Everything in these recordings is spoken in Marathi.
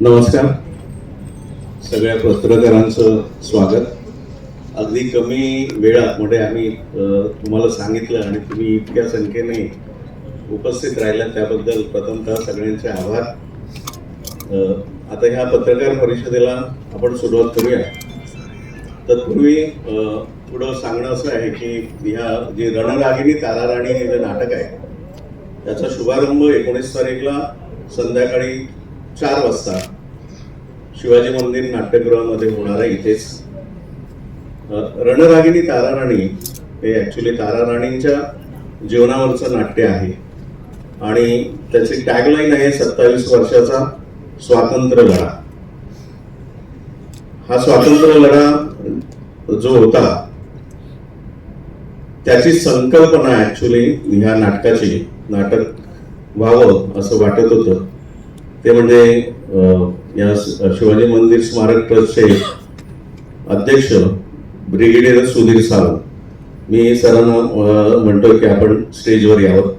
नमस्कार. सगळ्या पत्रकारांचं स्वागत. अगदी कमी वेळात म्हणजे आम्ही तुम्हाला सांगितलं आणि तुम्ही इतक्या संख्येने उपस्थित राहिला त्याबद्दल प्रथमतः सगळ्यांचे आभार. आता ह्या पत्रकार परिषदेला आपण सुरुवात करूया. तत्पूर्वी थोडं सांगणं असं आहे की ह्या जे रणरागिणी ताराराणी हे जे नाटक आहे त्याचा शुभारंभ एकोणीस तारीखला संध्याकाळी चार वाजता शिवाजी मंदिर नाट्यगृहामध्ये होणारा इथेच अ, रणरागिणी ताराराणी हे ॲक्च्युली ताराराणींच्या जीवनावरचं नाट्य आहे. आणि त्याची टॅगलाईन आहे सत्तावीस वर्षाचा स्वातंत्र्य लढा. हा स्वातंत्र्य लढा जो होता त्याची संकल्पना ऍक्च्युली ह्या नाटकाची नाटक व्हावं असं वाटत होतं. ते म्हणजे या शिवाजी मंदिर स्मारक ट्रस्टचे अध्यक्ष ब्रिगेडियर सुधीर सावंत. मी सरांना म्हणतो म्हणतोय की आपण स्टेजवर यावं.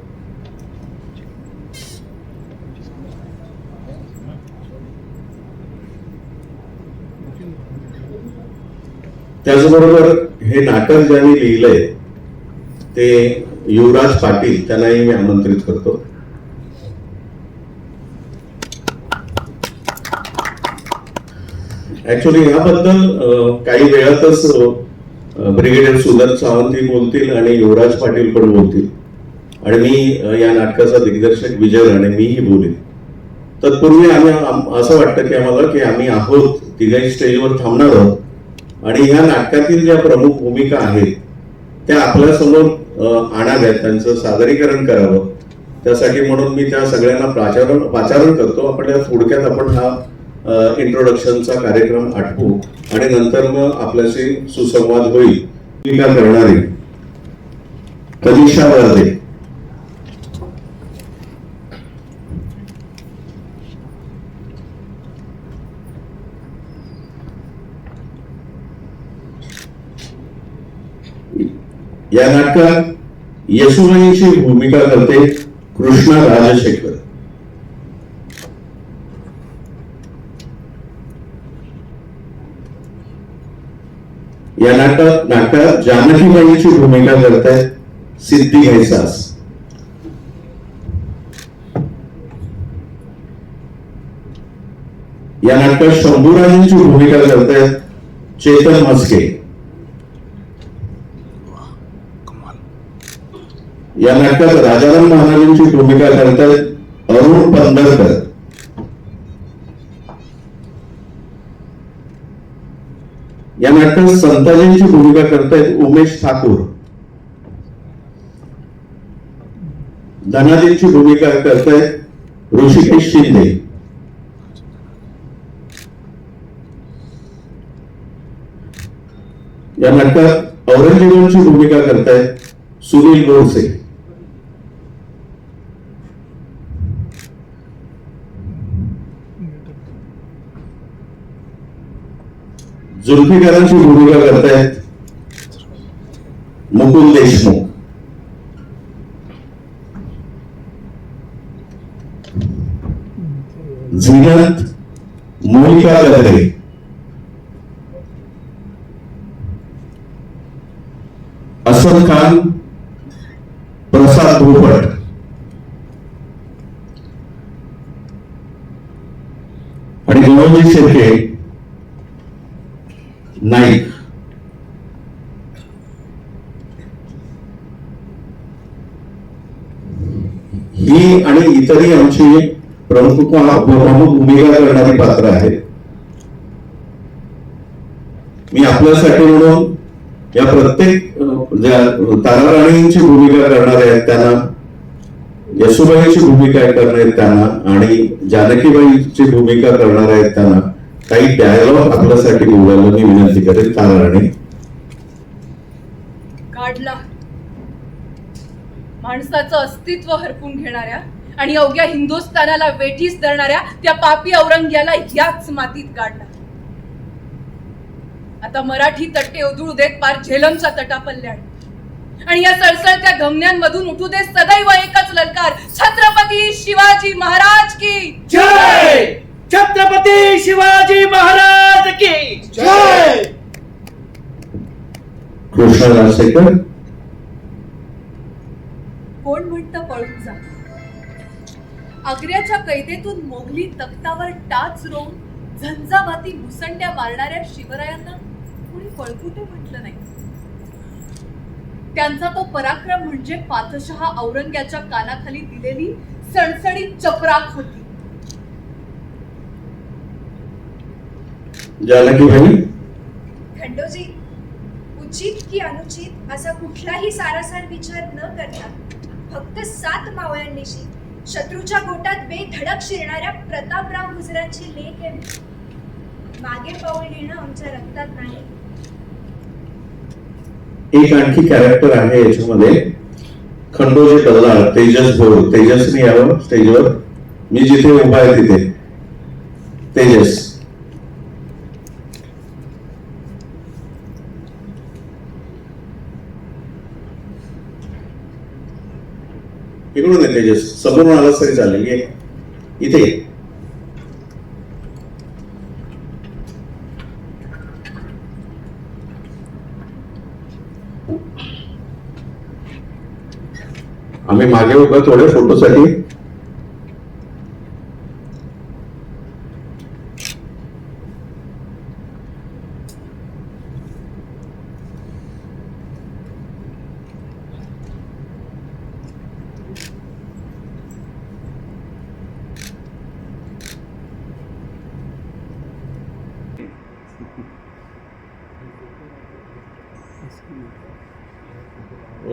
त्याचबरोबर हे नाटक ज्यांनी लिहिलंय ते युवराज पाटील त्यांनाही मी आमंत्रित करतो. ऍक्च्युली याबद्दल काही वेळातच ब्रिगेडियर सुधर सावंतही बोलतील आणि युवराज पाटील पण बोलतील. आणि मी या नाटकाचा दिग्दर्शक विजय राणे मीही बोलेन. तत्पूर्वी आम्ही असं वाटतं की आम्हाला की आम्ही आहोत तिघाही स्टेजवर थांबणार आहोत. आणि ह्या नाटकातील ज्या प्रमुख भूमिका आहेत त्या आपल्यासमोर आणाव्यात त्यांचं सादरीकरण करावं. त्यासाठी म्हणून मी त्या सगळ्यांना प्राचारण पाचारण करतो. आपण या थोडक्यात आपण हा इंट्रोडक्शनचा कार्यक्रम आठवू आणि नंतर मग आपल्याशी सुसंवाद होईल. टीका करणारी. कनिषा वर्धे या नाटकात यशोमयीची भूमिका करते कृष्णा राजशेखर. या नाटक नाटकात जानकीबाईची भूमिका करतायत सिद्धी घैसास. या नाटकात शंभूराजांची भूमिका करतायत चेतन मस्के या नाटकात राजाराम महाराजांची भूमिका करतायत अरुण पंढरकर या नाटकात संताजींची भूमिका करतायत उमेश ठाकूर. धनाजींची भूमिका करतायत ऋषिकेश शिंदे. या नाटकात औरंगजेबांची भूमिका करतायत सुनील गोडसे. जुल्फिकारांची भूमिका करतायत मुकुल देशमुख. झिनत मोनिका गद्रे असद खान प्रसाद भोपट. आणि देवजी शेळके नाईक ही आणि इतरही आमची प्रमुख प्रमुख भूमिका करणारी पात्र आहेत. मी आपल्यासाठी म्हणून या प्रत्येक अ, ज्या ताराराणींची भूमिका करणार आहेत त्यांना यशोबाईची भूमिका करणार आहेत त्यांना आणि जानकीबाईची भूमिका करणार आहेत त्यांना. काही डायलॉग आपल्यासाठी बोलायला मी विनंती करेन. ताराराणी काढला. माणसाचं अस्तित्व हरपून घेणाऱ्या आणि अवघ्या हिंदुस्थानाला वेठीस धरणाऱ्या त्या पापी औरंग्याला याच मातीत काढला. आता मराठी तट्टे उधळू देत पार झेलमच्या तटापल्ल्याण आणि या सळसळत्या धमन्यांमधून उठू दे सदैव एकच ललकार छत्रपती शिवाजी महाराज की जय! छत्रपती शिवाजी महाराज की जय! कृष्णा राजशेखर कोण म्हणतं पळून जा? आग्र्याच्या कैदेतून मोगली तख्तावर टाच रोवून झंझावाती मुसंड्या मारणाऱ्या शिवरायांना कुणी पळकुटे म्हटलं नाही? त्यांचा तो पराक्रम म्हणजे पातशहा औरंग्याच्या कानाखाली दिलेली सणसणीत चपराक होती. जानकी भाई खंडोजी उचित की अनुचित असा कुठलाही सारासार विचार न करता फक्त सात मावळ्यांनीशी शत्रूच्या गोटात बेधडक शिरणाऱ्या प्रतापराव गुजरांची लेख आहे. मागे पाऊल घेणं आमच्या रक्तात नाही. एक आणखी कॅरेक्टर आहे याच्यामध्ये. खंडोजी कल्लाळ तेजस भाऊ तेजसने यावं स्टेजवर मी जिथे उभा आहे तिथे. तेजस. इकडून येते जे समोरून आलास तरी चालेल ये इथे ये. आम्ही मागे उभं थोडे फोटोसाठी